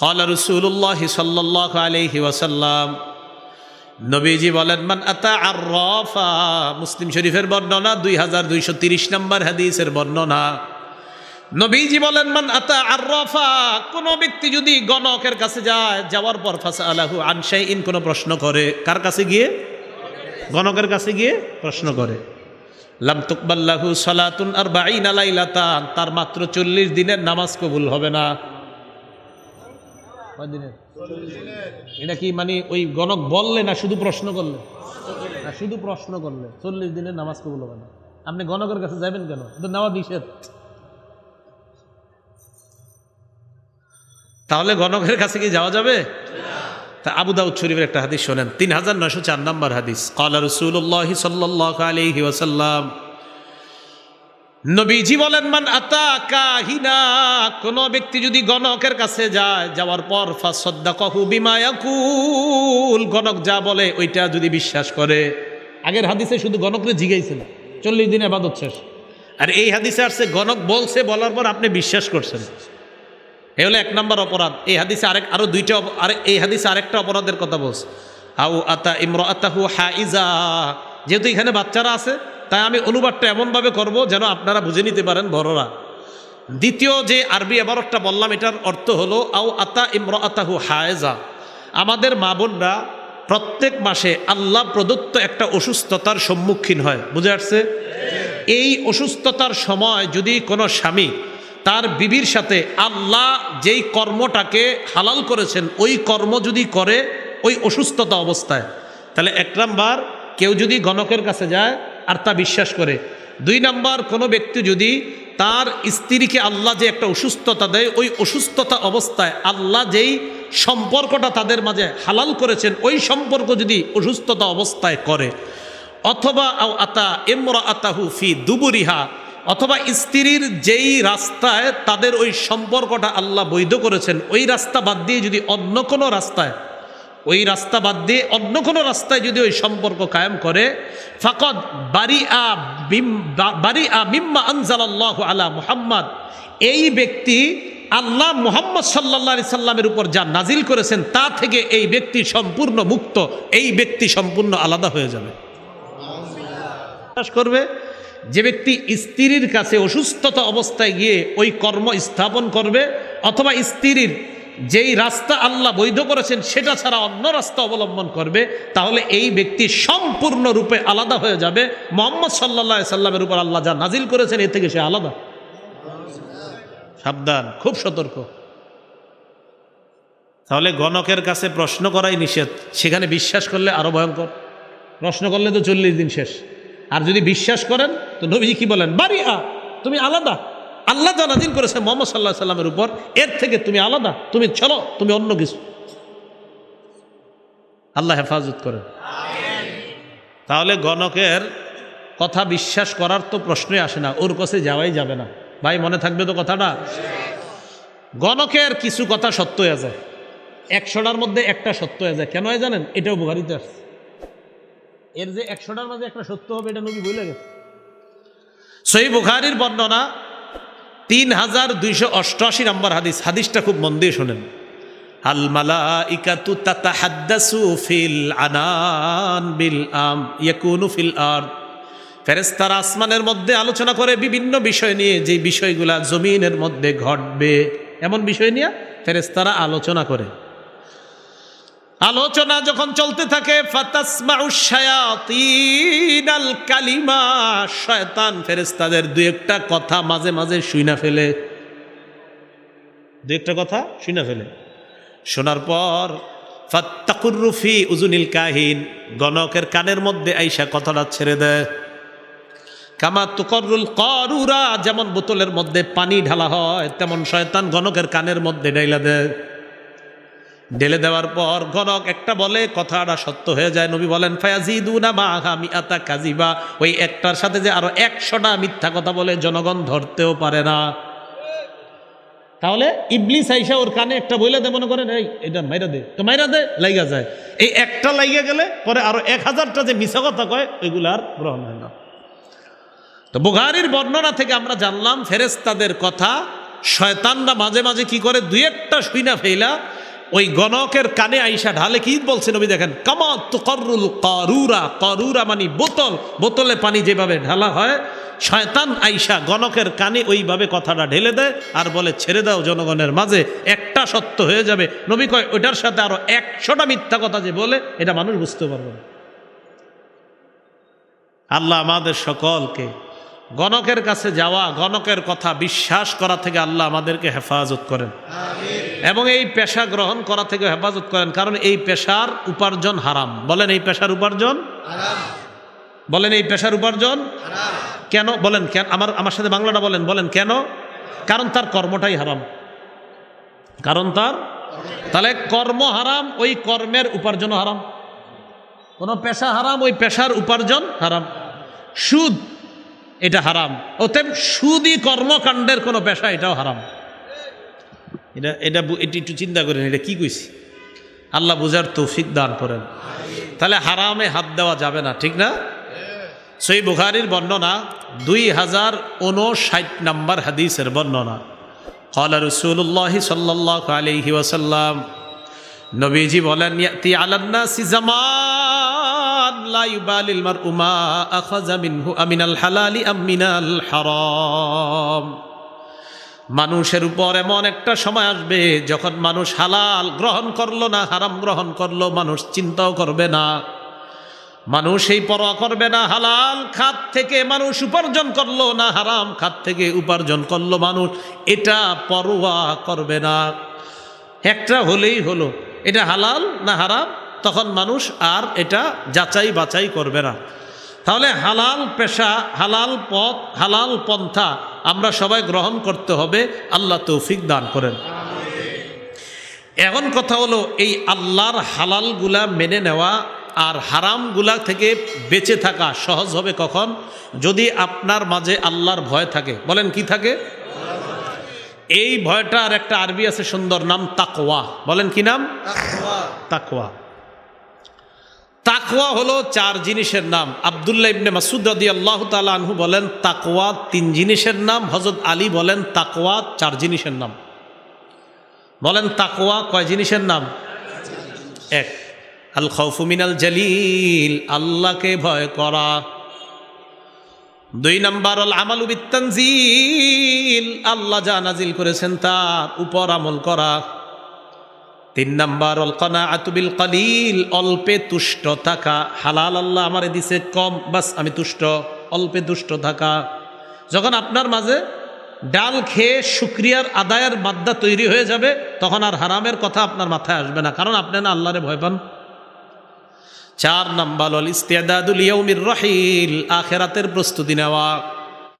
قال رسول الله صلى الله عليه وسلم নবীজি বলেন মান আতা আররাফা মুসলিম শরীফের বর্ণনা দুই হাজার দুইশো তিরিশ নম্বর হাদিসের বর্ণনা নবীজি বলেন মান আতা আররাফা কোন ব্যক্তি যদি গণকের কাছে যায় যাওয়ার পর ফাসা আলাহু আনসাই ইন কোনো প্রশ্ন করে কার কাছে গিয়ে গণকের কাছে গিয়ে প্রশ্ন করে লাম তুকবাল্লাহু সালাতুন আর বাইন আলাইলাতান তার মাত্র চল্লিশ দিনের নামাজ কবুল হবে না কয় এটা কি মানে ওই গণক বললে না শুধু প্রশ্ন করলে? না শুধু প্রশ্ন করলে। চল্লিশ দিনের নামাজ কবুল হবে না। আপনি গণকের কাছে যাবেন কেন? এটা নেওয়া নিষেধ। তাহলে গণকের কাছে কি যাওয়া যাবে? তা আবু দাউদ শরীফের একটা হাদিস শোনেন। তিন হাজার নয়শো চার নম্বর হাদিস। কলা রসুল্লাহ সাল্লাহ আলহি ওয়াসাল্লাম নবীজি বলেন, মান আতা কাহিনা কোন ব্যক্তি যদি গণকের কাছে যায়, যাওয়ার পর ফাসদ্দা কহু বিমায়াকুল গণক যা বলে, ওইটা যদি বিশ্বাস করে। আগের হাদিসে শুধু গণকরে জিগাইছিল চল্লিশ দিনে আবাদত শেষ। আর এই হাদিসে আসছে, গণক বলছে, বলার পর আপনি বিশ্বাস করছেন। এ হলো এক নম্বর অপরাধ। এই হাদিসে আরেক, আরও দুইটা আরে, এই হাদিসে আরেকটা অপরাধের কথা বলছে। আউ আতা ইমর আতাহু হাইজা। যেহেতু এখানে বাচ্চারা আছে তাই আমি অনুবাদটা এমনভাবে করব যেন আপনারা বুঝে নিতে পারেন বড়রা। দ্বিতীয় যে আরবি এবারটা বললাম, এটার অর্থ হলো আউ আতা ইমর আতাহু হায়জা। আমাদের মা বোনরা প্রত্যেক মাসে আল্লাহ প্রদত্ত একটা অসুস্থতার সম্মুখীন হয়। বুঝে আসছে? এই অসুস্থতার সময় যদি কোনো স্বামী তার বিবির সাথে আল্লাহ যেই কর্মটাকে হালাল করেছেন, ওই কর্ম যদি করে, ওই অসুস্থতা অবস্থায়, তাহলে এক নাম্বার, কেউ যদি গণকের কাছে যায় আর তা বিশ্বাস করে। দুই নাম্বার, কোনো ব্যক্তি যদি তার স্ত্রীকে আল্লাহ যে একটা অসুস্থতা দেয়, ওই অসুস্থতা অবস্থায় আল্লাহ যেই সম্পর্কটা তাদের মাঝে হালাল করেছেন, ওই সম্পর্ক যদি অসুস্থতা অবস্থায় করে। অথবা আতা এমরা আতাহু ফি দুবুরিহা, অথবা স্ত্রীর যেই রাস্তায় তাদের ওই সম্পর্কটা আল্লাহ বৈধ করেছেন, ওই রাস্তা বাদ দিয়ে যদি অন্য কোনো রাস্তায় ওই রাস্তা বাদ দিয়ে অন্য কোনো রাস্তায় যদি ওই সম্পর্ক কায়েম করে, ফাকদ বারি আ আ মিম্মা আনজালাল্লাহ আলা মুহাম্মদ। এই ব্যক্তি আল্লাহ মুহাম্মদ সাল্লাহ আলি সাল্লামের উপর যা নাজিল করেছেন, তা থেকে এই ব্যক্তি সম্পূর্ণ মুক্ত, এই ব্যক্তি সম্পূর্ণ আলাদা হয়ে যাবে। করবে, যে ব্যক্তি স্ত্রীর কাছে অসুস্থতা অবস্থায় গিয়ে ওই কর্ম স্থাপন করবে, অথবা স্ত্রীর যেই রাস্তা আল্লাহ বৈধ করেছেন, সেটা ছাড়া অন্য রাস্তা অবলম্বন করবে, তাহলে এই ব্যক্তি সম্পূর্ণরূপে আলাদা হয়ে যাবে। মোহাম্মদ সাল্লা সাল্লামের উপর আল্লাহ যা নাজিল করেছেন এ থেকে সে আলাদা। সাবধান, খুব সতর্ক। তাহলে গণকের কাছে প্রশ্ন করাই নিষেধ। সেখানে বিশ্বাস করলে আরও ভয়ঙ্কর। প্রশ্ন করলে তো চল্লিশ দিন শেষ। আর যদি বিশ্বাস করেন, তো নবীজি কি বলেন? বাড়িয়া তুমি আলাদা। আল্লাহ যা নাজিল করেছে মোহাম্মদ সাল্লাহ সাল্লামের উপর। এর থেকে তুমি আলাদা তুমি চলো তুমি অন্য কিছু। আল্লাহ হেফাজত করেন। তাহলে গণকের কথা বিশ্বাস করার তো প্রশ্নই আসে না ওর কাছে যাওয়াই যাবে না। ভাই মনে থাকবে তো কথাটা? গণকের কিছু কথা সত্য হয়ে যায়। একশোটার মধ্যে একটা সত্য হয়ে যায়। কেন হয় জানেন? এটাও বুহারিতে আসছে। এর যে একশোটার মাঝে একটা সত্য হবে এটা নবী বলে গেছে সই বুখারির বর্ণনা তিন হাজার দুইশো অষ্টআশি নম্বর হাদিস। হাদিসটা খুব মন দিয়ে শোনেন। ফেরেস্তারা আসমানের মধ্যে আলোচনা করে বিভিন্ন বিষয় নিয়ে যে বিষয়গুলা জমিনের মধ্যে ঘটবে, এমন বিষয় নিয়ে ফেরেস্তারা আলোচনা করে। আলোচনা যখন চলতে থাকে কালিমা, শয়তান ফেরেশতাদের দুই একটা কথা মাঝে মাঝে শুইনা ফেলে। দুই একটা কথা শুইনা ফেলে। শোনার পর ফাত্তাকুরুফি উজুনিল কাহিন, গণকের কানের মধ্যে আইসা কথাটা ছেড়ে দেয়। কামা তুকরুল করুরা, যেমন বোতলের মধ্যে পানি ঢালা হয়, তেমন শয়তান গণকের কানের মধ্যে ডাইলা দেয়। ঢেলে দেওয়ার পর গণক একটা বলে, কথাটা সত্য হয়ে যায়। নবী বলেন, ফায়াজিদুনা মা আমি আতা কাজিবা ওই একটার সাথে যে আরও একশোটা মিথ্যা কথা বলে, জনগণ ধরতেও পারে না। তাহলে ইবলিস আইসা ওর কানে একটা বইলে দে, মনে করেন, এই, এটা মাইরা দে। তো মাইরা দে, লাইগা যায়। এই একটা লাইগা গেলে পরে আরও এক হাজারটা যে মিশা কথা কয়, ওইগুলো আর গ্রহণ হয় না। তো বুঘারির বর্ণনা থেকে আমরা জানলাম ফেরেস্তাদের কথা, শয়তানরা মাঝে মাঝে কি করে, দুই একটা শুইনা ফেলা ওই গণকের কানে আইসা ঢালে কি বলছে নবী দেখেন? কামা তো করুল করুরা করুরা মানে বোতল। বোতলে পানি যেভাবে ঢালা হয়, শয়তান আইসা গণকের কানে ওইভাবে কথাটা ঢেলে দেয় আর বলে, ছেড়ে দাও জনগণের মাঝে, একটা সত্য হয়ে যাবে। নবী কয়, ওইটার সাথে আরও একশোটা মিথ্যা কথা যে বলে, এটা মানুষ বুঝতে পারবে না। আল্লাহ আমাদের সকলকে গণকের কাছে যাওয়া, গণকের কথা বিশ্বাস করা থেকে আল্লাহ আমাদেরকে হেফাজত করেন। এবং এই পেশা গ্রহণ করা থেকে হেফাজত করেন, কারণ এই পেশার উপার্জন হারাম। বলেন, এই পেশার উপার্জন? বলেন, এই পেশার উপার্জন? কেন? বলেন, কেন? আমার আমার সাথে বাংলাটা বলেন বলেন, কেন? কারণ তার কর্মটাই হারাম। কারণ তার, তাহলে কর্ম হারাম, ওই কর্মের উপার্জন হারাম। কোনো পেশা হারাম, ওই পেশার উপার্জন হারাম। সুদ, এটা হারাম। অতএব সুদই কর্মকাণ্ডের কোনো পেশা, এটাও হারাম। এটা এটা এটি একটু চিন্তা করেন, এটা কি কইছি? আল্লাহ বুঝার তৌফিক দান করেন। তাহলে হারামে হাত দেওয়া যাবে না, ঠিক না? সেই বুখারির বর্ণনা দুই হাজার উনষাট নম্বর হাদিসের বর্ণনা। কলা রসুল্লাহ সাল্লাহ আলহি ওয়াসাল্লাম, নবীজি বলেন, ইয়াতি আলান্না সিজামান লা ইউবালিল মারউমা আখাযা মিনহু আমিনাল হালালি আম মিনাল মানুষের উপর এমন একটা সময় আসবে, যখন মানুষ হালাল গ্রহণ করল না, হারাম গ্রহণ করল, মানুষ চিন্তাও করবে না। মানুষ এই পরোয়া করবে না, হালাল খাত থেকে মানুষ উপার্জন করল না, হারাম খাত থেকে উপার্জন করল মানুষ, এটা পরোয়া করবে না। একটা হলেই হলো, এটা হালাল না হারাম, তখন মানুষ আর এটা যাচাই বাছাই করবে না। তাহলে হালাল পেশা, হালাল পথ, হালাল পন্থা আমরা সবাই গ্রহণ করতে হবে আল্লাহ তৌফিক দান করেন। এখন কথা হলো এই আল্লাহর হালালগুলা মেনে নেওয়া আর হারামগুলা থেকে বেঁচে থাকা সহজ হবে কখন? যদি আপনার মাঝে আল্লাহর ভয় থাকে। বলেন কি থাকে? এই ভয়টা আর একটা আরবি আছে সুন্দর নাম তাকওয়া। বলেন কি নাম? তাকওয়া। তাকওয়া হলো চার জিনিসের নাম। আবদুল্লাহ ইবনে মাসুদ রদি আল্লাহ আনহু বলেন, তাকওয়া তিন জিনিসের নাম। হজরত আলী বলেন, তাকওয়া চার জিনিসের নাম। বলেন, তাকওয়া কয় জিনিসের নাম? এক, আল খৌফু মিনাল জালিল, আল্লাহকে ভয় করা। দুই নম্বর অল আমালু বিত্তানজিল আল্লাহ যা নাজিল করেছেন তার উপর আমল করা। তিন নম্বর, অল কনা আতুবিল কলিল অল্পে তুষ্ট থাকা। হালাল আল্লাহ আমারে দিছে কম, বাস আমি তুষ্ট, অল্পে দুষ্ট থাকা। যখন আপনার মাঝে ডাল খেয়ে শুক্রিয়ার আদায়ের বাদ্যা তৈরি হয়ে যাবে, তখন আর হারামের কথা আপনার মাথায় আসবে না, কারণ আপনি না আল্লাহরে ভয় পান। চার নাম্বার ইস্তেদাদুল ইয়ৌমির রহিল আখেরাতের প্রস্তুতি নেওয়া।